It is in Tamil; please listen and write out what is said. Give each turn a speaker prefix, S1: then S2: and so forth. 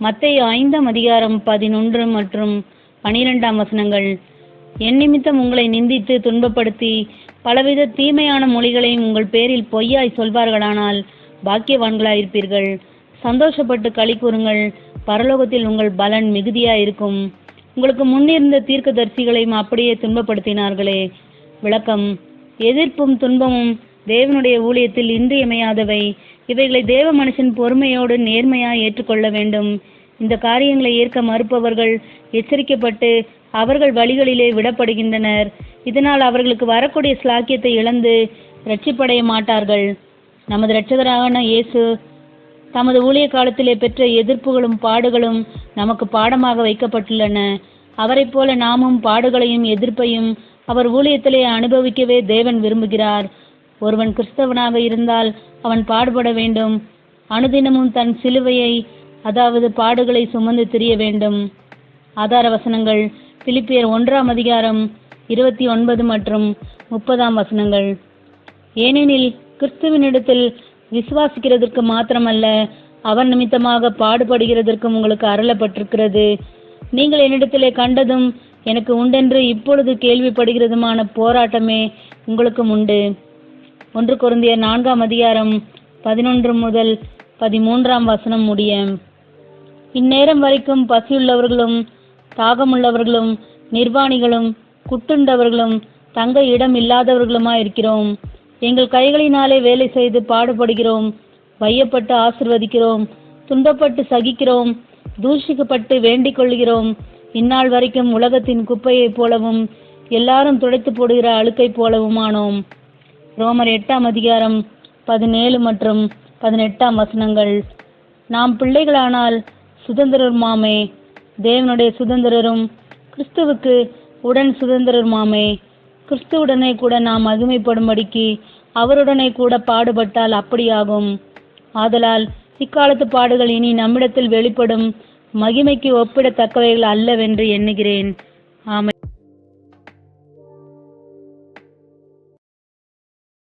S1: மத்திய ஐந்தாம் அதிகாரம் பதினொன்று மற்றும் பனிரெண்டாம் வசனங்கள். என் நிமித்தம் உங்களை நிந்தித்து துன்பப்படுத்தி பலவித தீமையான மொழிகளையும் உங்கள் பேரில் பொய்யாய் சொல்வார்களானால் பாக்கியவான்களாயிருப்பீர்கள். சந்தோஷப்பட்டு களி கூறுங்கள். பரலோகத்தில் உங்கள் பலன் மிகுதியாயிருக்கும். உங்களுக்கு முன்னிருந்த தீர்க்கதரிசிகளையும் அப்படியே துன்பப்படுத்தினார்களே. விளக்கம். எதிர்ப்பும் துன்பமும் தேவனுடைய ஊழியத்தில் இன்றியமையாதவை. இவைகளை தேவ மனுஷன் பொறுமையோடு நேர்மையாய் ஏற்றுக்கொள்ள வேண்டும். இந்த காரியங்களை ஏற்க மறுப்பவர்கள் எச்சரிக்கப்பட்டு அவர்கள் வழிகளிலே விடப்படுகின்றனர். இதனால் அவர்களுக்கு வரக்கூடிய ஸ்லாக்கியத்தை இழந்து ரட்சிப்படைய மாட்டார்கள். நமது இரட்சகரான இயேசு தமது ஊழிய காலத்திலே பெற்ற எதிர்ப்புகளும் பாடுகளும் நமக்கு பாடமாக வைக்கப்பட்டுள்ளன. அவரைப் போல நாமும் பாடுகளையும் எதிர்ப்பையும் அவர் ஊழியத்திலே அனுபவிக்கவே தேவன் விரும்புகிறார். ஒருவன் கிறிஸ்தவனாக இருந்தால் அவன் பாடுபட வேண்டும். அனுதினமும் தன் சிலுவையை அதாவது பாடுகளை சுமந்து திரிய வேண்டும். ஆதார வசனங்கள் பிலிப்பியர் ஒன்றாம் அதிகாரம் இருபத்தி ஒன்பது மற்றும் முப்பதாம் வசனங்கள். ஏனெனில் கிறிஸ்துவனிடத்தில் விசுவாசிக்கிறதற்கு மாத்திரமல்ல அவர் நிமித்தமாக பாடுபடுகிறதற்கும் உங்களுக்கு அருளப்பட்டிருக்கிறது. நீங்கள் என்னிடத்திலே கண்டதும் எனக்கு உண்டென்று இப்பொழுது கேள்விப்படுகிறதுமான போராட்டமே உங்களுக்கும் உண்டு. ஒன்று குருந்தியர் நான்காம் அதிகாரம் பதினொன்று முதல் பதிமூன்றாம் வசனம் முடிய. இந்நேரம் வரைக்கும் பசியுள்ளவர்களும் தாகமுள்ளவர்களும் நிர்வாணிகளும் குட்டுண்டவர்களும் தங்க இடம் இல்லாதவர்களுமா இருக்கிறோம். எங்கள் கைகளினாலே வேலை செய்து பாடுபடுகிறோம் வையப்பட்டு ஆசிர்வதிக்கிறோம் துன்பப்பட்டு சகிக்கிறோம் தூஷிக்கப்பட்டு வேண்டிக் கொள்கிறோம் இந்நாள் வரைக்கும் உலகத்தின் குப்பையைப் போலவும் எல்லாரும் துடைத்து போடுகிற அழுக்கைப் போலவுமானோம். ரோமர் எட்டாம் அதிகாரம் பதினேழு மற்றும் பதினெட்டாம் வசனங்கள். நாம் பிள்ளைகளானால் சுதந்திரருமாமே தேவனுடைய சுதந்திரரும் கிறிஸ்துவுக்கு உடன் சுதந்திரருமாமே கிறிஸ்துவுடனே கூட நாம் மகிமைப்படும்படிக்கு அவருடனே கூட பாடுபட்டால் அப்படியாகும். ஆதலால் இக்காலத்து பாடுகள் இனி நம்மிடத்தில் வெளிப்படும். மகிமைக்கு ஒப்பிடத்தக்கவைகள் அல்லவென்று எண்ணுகிறேன். ஆமை